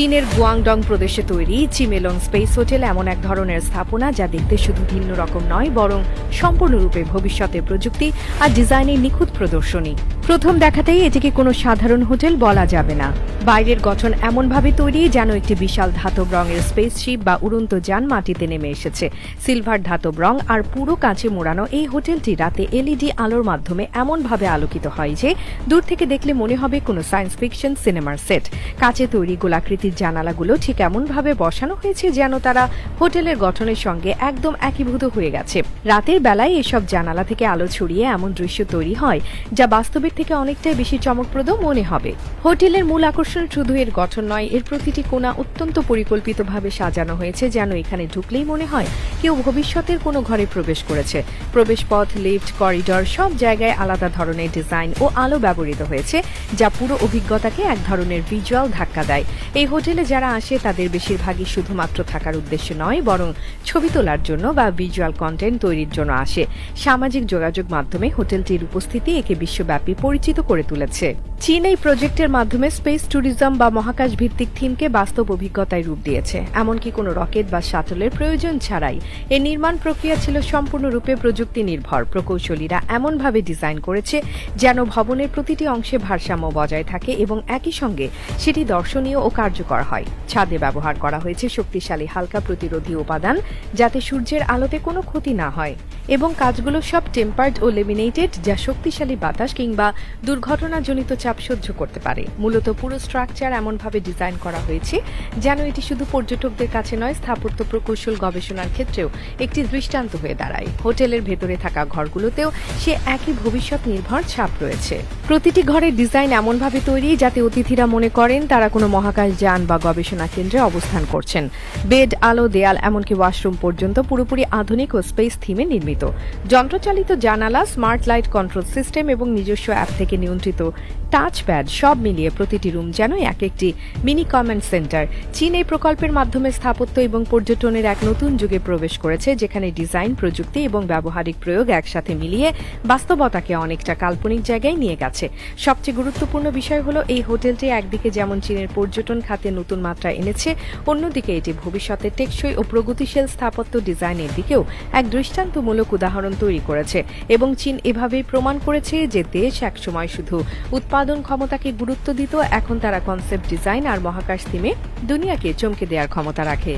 চীনের গুয়াংডং প্রদেশে তৈরি চিমেলং স্পেস হোটেল এমন এক ধরনের স্থাপনা যা দেখতে শুধু ভিন্ন রকম নয়, বরং সম্পূর্ণরূপে ভবিষ্যতে প্রযুক্তি আর ডিজাইনের নিখুঁত প্রদর্শনী। প্রথম দেখাতেই এটিকে কোনো সাধারণ হোটেল বলা যাবে না। বাইরের গঠন এমনভাবে তৈরি যেন একটি বিশাল ধাতব রঙের স্পেসশিপ বা উড়ন্ত যান মাটিতে নেমে এসেছে। সিলভার ধাতব রং আর পুরো কাঁচে মোড়ানো এই হোটেলটি রাতে এলইডি আলোর মাধ্যমে এমনভাবে আলোকিত হয় যে, দূর থেকে দেখলে মনে হবে কোনো সায়েন্স ফিকশন সিনেমার সেট কাঁচে তৈরি গোলাকৃতির জানালাগুলো ঠিক এমনভাবে বসানো হয়েছে যেন তারা হোটেলের গঠনের সঙ্গে একদম একীভূত হয়ে গেছে। রাতের বেলায় এসব জানালা থেকে আলো ছড়িয়ে এমন দৃশ্য তৈরি হয়, যা বাস্তবের থেকে অনেকটাই বেশি চমকপ্রদ মনে হবে। হোটেলের মূল আকর্ষণ শুধু এর গঠন নয়, এর প্রতিটি কোণা অত্যন্ত পরিকল্পিতভাবে সাজানো হয়েছে যেন এখানে ঢুকলেই মনে হয় কেউ ভবিষ্যতের কোনো ঘরে প্রবেশ করেছে। প্রবেশপথ, লিফট, করিডর সব জায়গায় আলাদা ধরনের ডিজাইন ও আলো ব্যবহৃত হয়েছে, যা পুরো অভিজ্ঞতাকে এক ধরনের ভিজুয়াল ধাক্কা দেয়। এই হোটেলে যারা আসে তাদের বেশিরভাগই শুধুমাত্র থাকার উদ্দেশ্য নয়, বরং ছবি তোলার জন্য বা ভিজুয়াল কন্টেন্ট তৈরির জন্য আসে। সামাজিক যোগাযোগ মাধ্যমে হোটেলটির উপস্থিতি একে বিশ্বব্যাপী পরিচিত করে তুলেছে। চীন এই প্রজেক্টের মাধ্যমে স্পেস ট্যুরিজম বা মহাকাশ ভিত্তিক থিমকে বাস্তব অভিজ্ঞতায় রূপ দিয়েছে। এমনকি কোনো রকেট বা শাটলের প্রয়োজন ছাড়াই এর নির্মাণ প্রক্রিয়া ছিল সম্পূর্ণরূপে প্রযুক্তি নির্ভর প্রকৌশলীরা এমনভাবে ডিজাইন করেছে যেন ভবনের প্রতিটি অংশে ভারসাম্য বজায় থাকে এবং একই সঙ্গে সেটি দর্শনীয় ও কার্যকর হয়। ছাদে ব্যবহার করা হয়েছে শক্তিশালী হালকা প্রতিরোধী উপাদান যাতে সূর্যের আলোতে কোনো ক্ষতি না হয় এবং কাজগুলো সব টেম্পার্ড ও লেমিনেটেড যা শক্তিশালী বাতাস কিংবা দুর্ঘটনাজনিত চাপ সহ্য করতে পারে। মূলত পুরো স্ট্রাকচার এমনভাবে ডিজাইন করা হয়েছে যেন এটি শুধু পর্যটকদের কাছে নয়, স্থাপত্য প্রকৌশল গবেষণার ক্ষেত্রেও একটি দৃষ্টান্ত হয়ে দাঁড়ায়। হোটেলের ভেতরে থাকা ঘরগুলোতেও সে একই ভবিষ্যৎ নির্ভর ছাপ রয়েছে। প্রতিটি ঘরের ডিজাইন এমনভাবে তৈরি যাতে অতিথিরা মনে করেন তারা কোনো মহাকাশ যান বা গবেষণা কেন্দ্রে অবস্থান করছেন। বেড, আলো, দেয়াল, এমনকি ওয়াশরুম পর্যন্ত পুরোপুরি আধুনিক ও স্পেস থিমে নির্মিত। যন্ত্রচালিত জানালা স্মার্ট লাইট কন্ট্রোল সিস্টেম এবং নিজস্ব অ্যাপ থেকে নিয়ন্ত্রিত টাচ প্যাড সব মিলিয়ে প্রতিটি রুম যেন এক একটি মিনি কমেন্ট সেন্টার চীন এই প্রকল্পের মাধ্যমে স্থাপত্য এবং পর্যটনের এক নতুন যুগে প্রবেশ করেছে, যেখানে ডিজাইন প্রযুক্তি এবং ব্যবহারিক প্রয়োগ একসাথে মিলিয়ে বাস্তবতাকে অনেকটা কাল্পনিক জায়গায় নিয়ে গেছে। সবচেয়ে গুরুত্বপূর্ণ বিষয় হলো, এই হোটেলটি একদিকে যেমন চীনের পর্যটন খাতে নতুন মাত্রা এনেছে, অন্যদিকে এটি ভবিষ্যতে টেকসই ও প্রগতিশীল স্থাপত্য ডিজাইনের দিকেও এক দৃষ্টান্তমূলক উদাহরণ তৈরি করেছে। এবং চীন এভাবেই প্রমাণ করেছে যে দেশ একসময় শুধু উৎপাদন ক্ষমতাকে গুরুত্ব দিত, এখন তারা কনসেপ্ট ডিজাইন আর মহাকাশ থিমে দুনিয়াকে চমকে দেওয়ার ক্ষমতা রাখে।